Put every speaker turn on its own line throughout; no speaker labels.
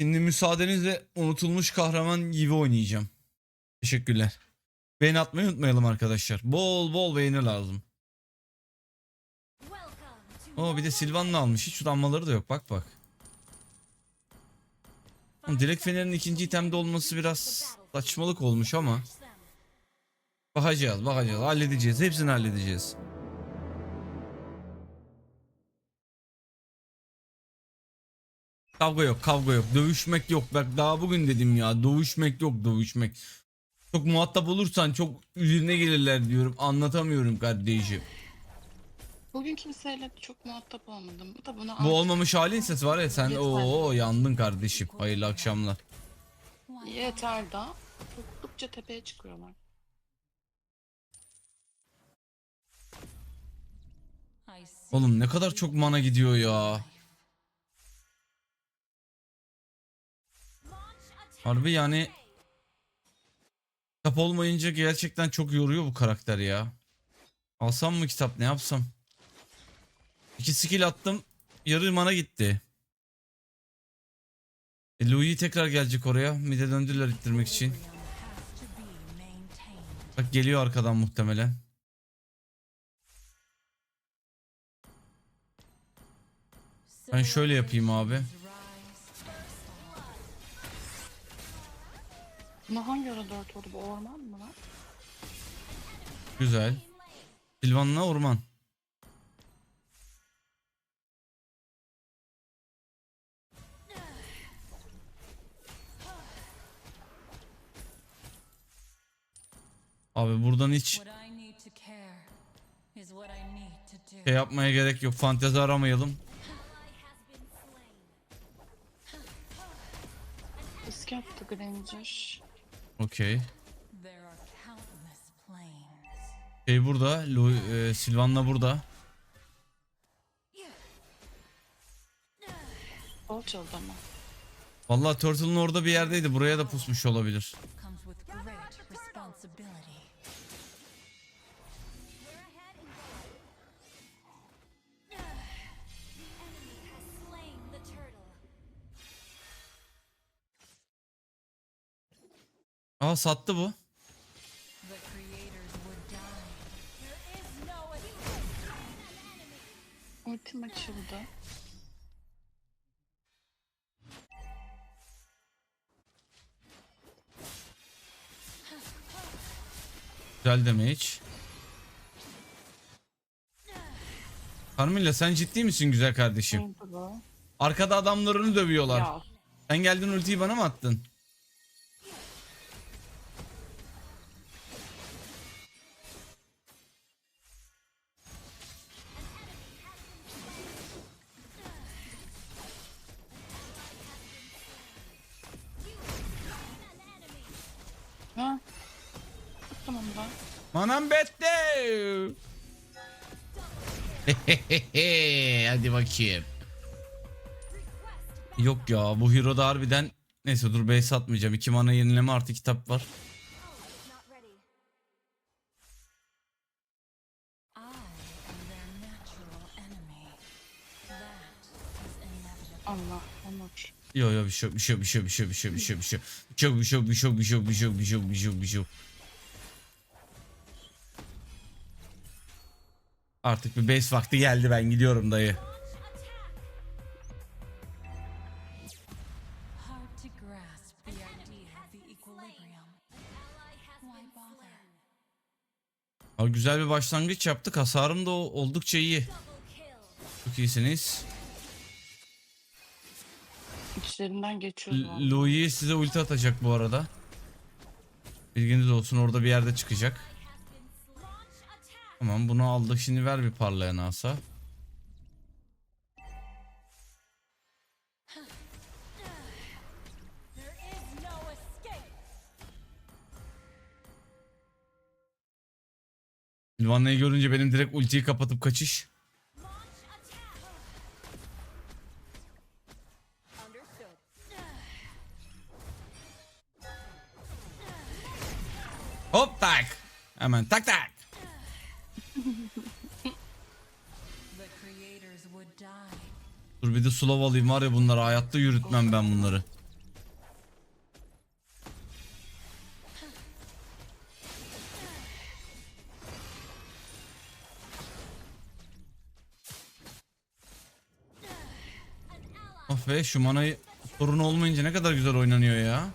Şimdi müsaadenizle unutulmuş kahraman gibi oynayacağım. Teşekkürler. Beğeni atmayı unutmayalım arkadaşlar. Bol bol beğeni lazım. O bir de Silvan'la almış. Hiç utanmaları da yok. Bak bak. Oğlum, Direkt Fener'in ikinci itemde olması biraz saçmalık olmuş ama. Bakacağız bakacağız. Halledeceğiz. Hepsini halledeceğiz. Kavga yok kavga yok. Dövüşmek yok. Bak daha bugün dedim ya. Dövüşmek yok dövüşmek. Çok muhatap olursan çok üzerine gelirler diyorum. Anlatamıyorum kardeşim.
Bugün kimseyle çok muhatap olmadım. Bu da buna
Bu olmamış halin ses var ya sen
Lütfen.
o yandın kardeşim. Hayırlı akşamlar.
yeter da. Tuttukça tepeye çıkıyorlar.
Oğlum ne kadar çok mana gidiyor ya. Harbi yani kitap olmayınca gerçekten çok yoruyor bu karakter ya. Alsam mı kitap ne yapsam? İki skill attım. Yarı mana gitti. E, Louis tekrar gelecek oraya. Mide döndüler ittirmek için. Bak geliyor arkadan muhtemelen. Ben şöyle yapayım abi.
Buna hangi ara dört oldu? Bu orman mı lan?
Güzel. Silvan'la orman. Abi buradan hiç şey yapmaya gerek yok. Fantezi aramayalım.
Risk yaptı Granger.
Okey. Şey burada. Lu e, Silvan'la burada.
Bol çaldı ama.
Vallahi Turtle'ın orada bir yerdeydi. Buraya da pusmuş olabilir. Aa sattı bu.
Ultim açıldı.
Güzel damage. Carmilla sen ciddi misin güzel kardeşim? Arkada adamlarını dövüyorlar.
Ya
Sen geldin ultiyi bana mı attın? Manam bette. Hadi bakayım. Yok ya bu hero da harbiden neyse dur base atmayacağım. 2 mana yenileme artı kitap var.
Allah.
Yo yo bir şey yok, bir şey yok, bir şey yok, bir şey yok, bir şey yok, bir şey yok, bir şey yok. Bir şey yok, bir şey yok, bir şey yok, bir şey yok, bir şey yok, bir şey yok, Artık bir base vakti geldi ben gidiyorum dayı. Abi güzel bir başlangıç yaptık. Hasarım da oldukça iyi. Çok iyisiniz.
İçlerinden vallahi.
Louis size ulti atacak bu arada. Bilginiz olsun orada bir yerde çıkacak. Tamam bunu aldık. Şimdi ver bir parlayan asa. Silvana'yı görünce benim direkt ultiyi kapatıp kaçış. Hop tak. Hemen tak tak. Dur bir de slow alayım var ya bunları hayatta yürütmem ben bunları. Of be şu manayı sorun olmayınca ne kadar güzel oynanıyor ya.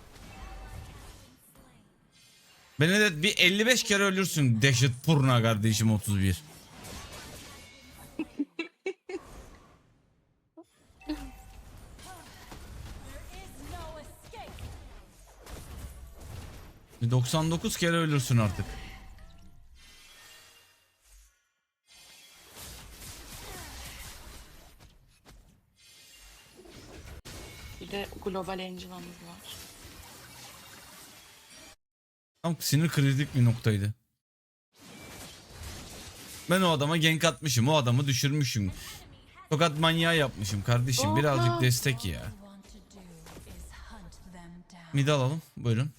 Beni de bir 55 kere ölürsün Deşit Purna kardeşim 31.
No escape.
Bir 99 kere ölürsün artık.
Bir de Global Angela'mız var.
Tam sinir kritik bir noktaydı. Ben o adama gank atmışım. O adamı düşürmüşüm. Tokat manyağı yapmışım kardeşim. Birazcık destek ya. Mid alalım. Buyurun.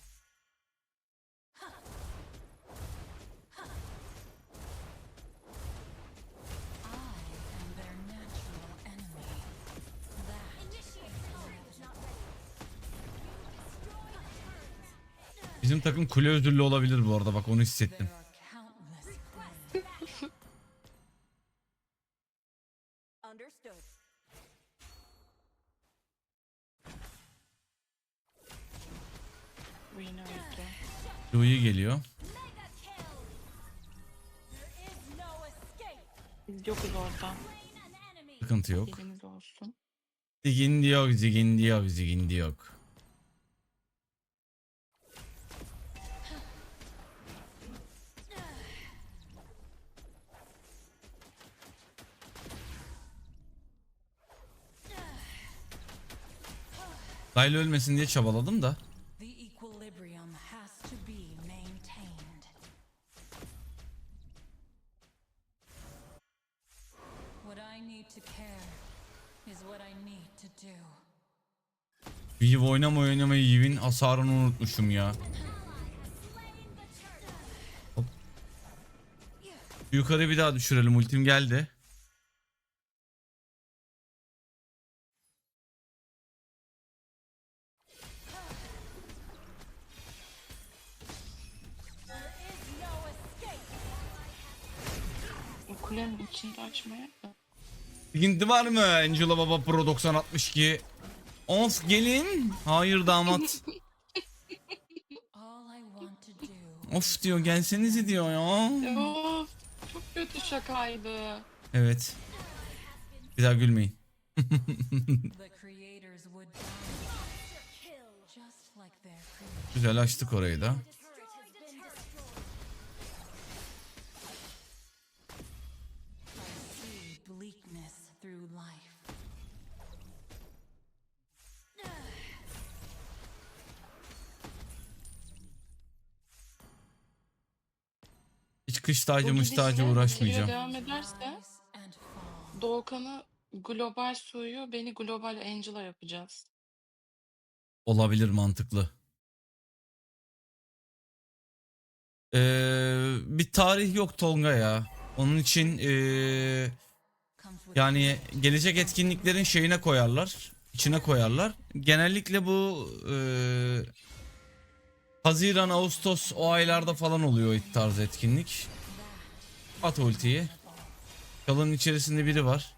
Bizim takım kule özürlü olabilir bu arada. Bak onu hissettim. Louis geliyor.
Biz yokuz orada.
Sıkıntı yok.
Bilginiz olsun.
Zigindi yok, zigindi yok, zigindi yok. Layla ölmesin diye çabaladım da.
The equilibrium has to be maintained. What I need to care is what I need to do.
Yiv oynama oynama Yiv'in hasarını unutmuşum ya. Hop. Yukarı bir daha düşürelim ultim geldi.
Kulenin içinde açmaya da.
Sıkıntı var mı Angela Baba Pro 9062? Of gelin. Hayır damat. Of diyor gelsenize diyor ya.
Of, çok kötü şakaydı.
Evet. Bir daha gülmeyin. Güzel açtık orayı da. Hiç kış tacı
Bu
mış
gidişle
tacı
seriye
uğraşmayacağım.
devam ederse. Doğukan'ı global suyu beni global Angela yapacağız.
Olabilir mantıklı. Ee, bir tarih yok Tolga ya. Onun için ee, yani gelecek etkinliklerin şeyine koyarlar. içine koyarlar. Genellikle bu ee, Haziran, Ağustos o aylarda falan oluyor o tarz etkinlik. At ultiyi. Kalın içerisinde biri var.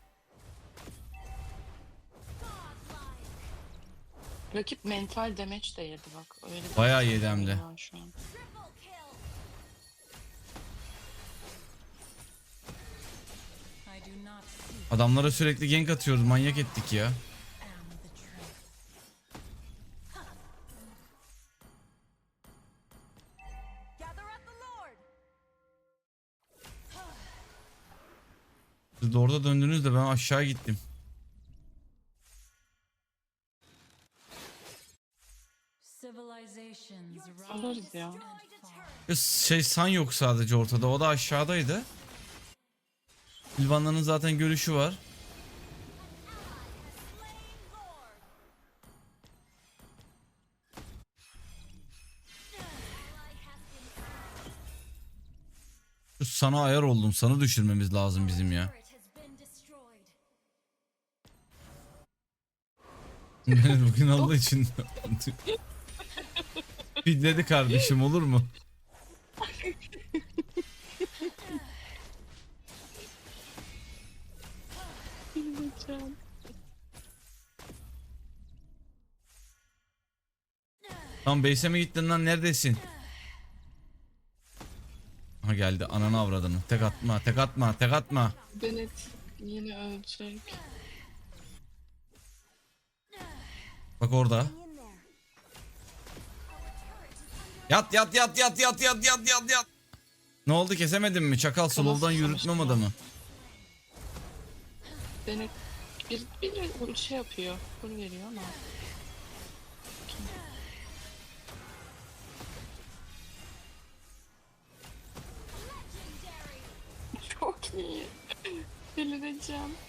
Rakip mental damage de yedi bak. Öyle bir
Bayağı
şey
yedi hem de.
var Şu an.
Adamlara sürekli gank atıyoruz. Manyak ettik ya. Siz de orada döndünüz de ben aşağı gittim.
Alırız ya.
Şey san yok sadece ortada. O da aşağıdaydı. Silvanların zaten görüşü var. Sana ayar oldum. Sana düşürmemiz lazım bizim ya. Bugün Allah için. Pidledi kardeşim olur mu? Tam base'e mi gittin lan neredesin? Ha geldi ananı avradını. Tek atma, tek atma, tek atma.
Bennett yine ölecek.
Bak orada. Yat yat yat yat yat yat yat yat yat. Ne oldu kesemedin mi? Çakal slow'dan yürütmem adamı.
Bennett bir, bir şey yapıyor. Kur veriyor ama. Çok iyi. Delireceğim.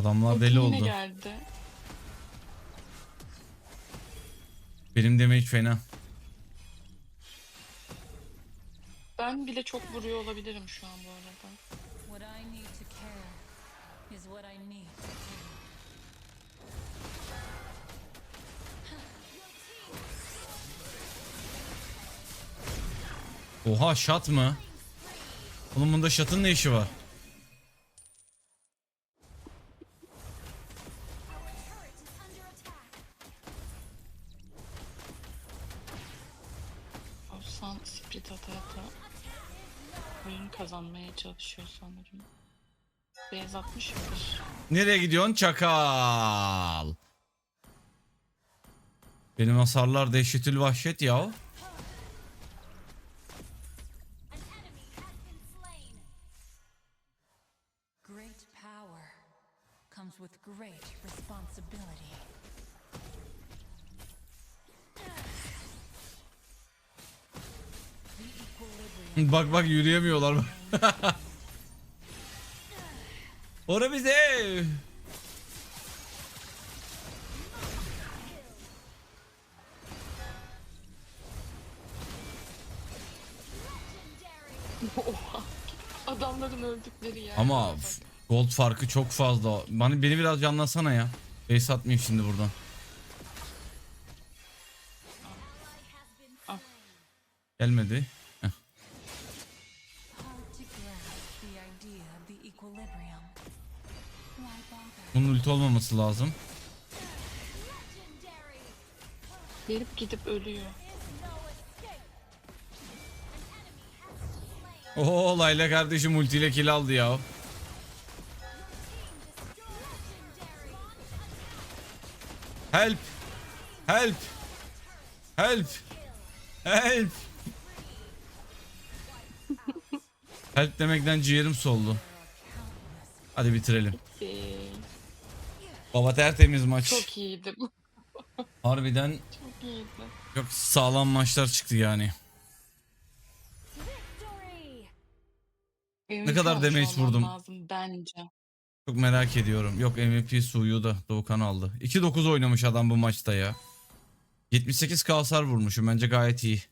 Adamlar
Bak
deli oldu.
geldi.
Benim damage fena.
Ben bile çok vuruyor olabilirim şu an bu arada.
What I need to care is what I need to do.
Oha shot mı? Oğlum bunda shot'ın ne işi var?
Olsan split ata ata oyun kazanmaya çalışıyor sanırım. Beyaz atmış mıdır?
Nereye gidiyorsun çakal? Benim hasarlar dehşetül vahşet ya.
Great power comes with great responsibility.
Bak bak yürüyemiyorlar. Ora bize.
Oha. Adamların öldükleri yer.
Ama f- gold farkı çok fazla. Bana beni biraz canlasana ya. Base atmayayım şimdi buradan. Gelmedi. Ulti olmaması lazım.
Gelip gidip ölüyor.
Oo Layla kardeşim ultiyle kill aldı ya. Help. Help. Help. Help. Help demekten ciğerim soldu. Hadi bitirelim.
Ee,
Baba tertemiz maç.
çok iyiydi bu.
Harbiden
Çok iyiydi.
çok sağlam maçlar çıktı yani.
MVP
kadar damage
olmam
vurdum?
Lazım bence.
Çok merak ediyorum. Yok MVP suyu da Doğukan aldı. 2-9 oynamış adam bu maçta ya. 78 kalsar vurmuşum bence gayet iyi.